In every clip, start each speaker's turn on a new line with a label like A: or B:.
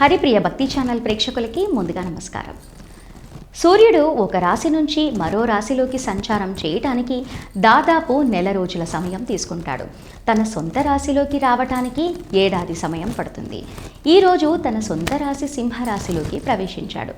A: హరిప్రియ భక్తి ఛానల్ ప్రేక్షకులకి ముందుగా నమస్కారం. సూర్యుడు ఒక రాశి నుంచి మరో రాశిలోకి సంచారం చేయటానికి దాదాపు నెల రోజుల సమయం తీసుకుంటాడు. తన సొంత రాశిలోకి రావటానికి ఏడాది సమయం పడుతుంది. ఈరోజు తన సొంత రాశి సింహరాశిలోకి ప్రవేశించాడు.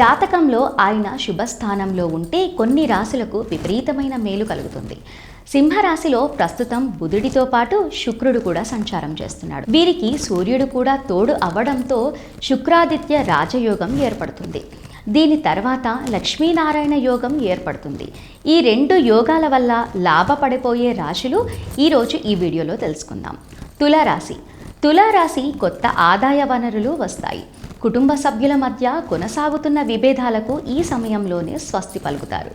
A: జాతకంలో ఆయన శుభస్థానంలో ఉంటే కొన్ని రాశులకు విపరీతమైన మేలు కలుగుతుంది. సింహరాశిలో ప్రస్తుతం బుధుడితో పాటు శుక్రుడు కూడా సంచారం చేస్తున్నాడు. వీరికి సూర్యుడు కూడా తోడు అవ్వడంతో శుక్రాదిత్య రాజయోగం ఏర్పడుతుంది. దీని తర్వాత లక్ష్మీనారాయణ యోగం ఏర్పడుతుంది. ఈ రెండు యోగాల వల్ల లాభపడిపోయే రాశులు ఈరోజు ఈ వీడియోలో తెలుసుకుందాం. తులారాశి. తులారాశి కొత్త ఆదాయ వనరులు వస్తాయి. కుటుంబ సభ్యుల మధ్య కొనసాగుతున్న విభేదాలకు ఈ సమయంలోనే స్వస్తి పలుకుతారు.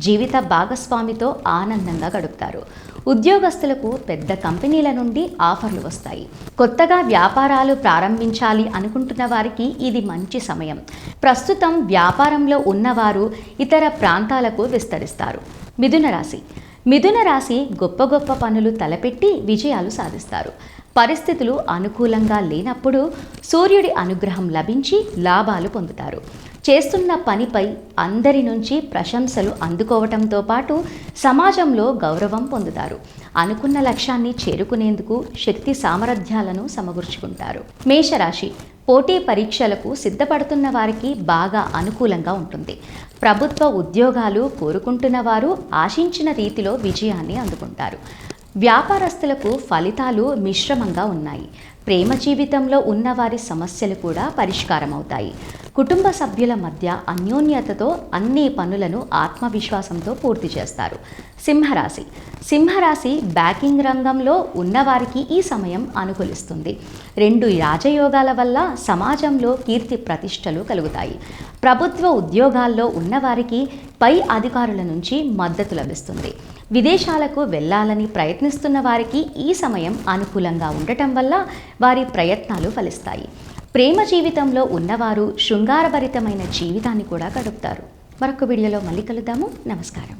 A: జీవిత భాగస్వామితో ఆనందంగా గడుపుతారు. ఉద్యోగస్తులకు పెద్ద కంపెనీల నుండి ఆఫర్లు వస్తాయి. కొత్తగా వ్యాపారాలు ప్రారంభించాలి అనుకుంటున్న వారికి ఇది మంచి సమయం. ప్రస్తుతం వ్యాపారంలో ఉన్నవారు ఇతర ప్రాంతాలకు విస్తరిస్తారు. మిథున రాశి. మిథున రాశి గొప్ప గొప్ప పనులు తలపెట్టి విజయాలు సాధిస్తారు. పరిస్థితులు అనుకూలంగా లేనప్పుడు సూర్యుడి అనుగ్రహం లభించి లాభాలు పొందుతారు. చేస్తున్న పనిపై అందరి నుంచి ప్రశంసలు అందుకోవటంతో పాటు సమాజంలో గౌరవం పొందుతారు. అనుకున్న లక్ష్యాన్ని చేరుకునేందుకు శక్తి సామర్థ్యాలను సమకూర్చుకుంటారు. మేషరాశి పోటీ పరీక్షలకు సిద్ధపడుతున్న వారికి బాగా అనుకూలంగా ఉంటుంది. ప్రభుత్వ ఉద్యోగాలు కోరుకుంటున్న వారు ఆశించిన రీతిలో విజయాన్ని అందుకుంటారు. వ్యాపారస్తులకు ఫలితాలు మిశ్రమంగా ఉన్నాయి. ప్రేమ జీవితంలో ఉన్నవారి సమస్యలు కూడా పరిష్కారం అవుతాయి కుటుంబ సభ్యుల మధ్య అన్యోన్యతతో అన్ని పనులను ఆత్మవిశ్వాసంతో పూర్తి చేస్తారు. సింహరాశి. సింహరాశి బ్యాకింగ్ రంగంలో ఉన్నవారికి ఈ సమయం అనుకూలిస్తుంది. రెండు రాజయోగాల వల్ల సమాజంలో కీర్తి ప్రతిష్టలు కలుగుతాయి. ప్రభుత్వ ఉద్యోగాల్లో ఉన్నవారికి పై అధికారుల నుంచి మద్దతు లభిస్తుంది. విదేశాలకు వెళ్ళాలని ప్రయత్నిస్తున్న వారికి ఈ సమయం అనుకూలంగా ఉండటం వల్ల వారి ప్రయత్నాలు ఫలిస్తాయి. ప్రేమ జీవితంలో ఉన్నవారు శృంగారభరితమైన జీవితాన్ని కూడా గడుపుతారు. మరొక వీడియోలో మళ్ళీ కలుద్దాము. నమస్కారం.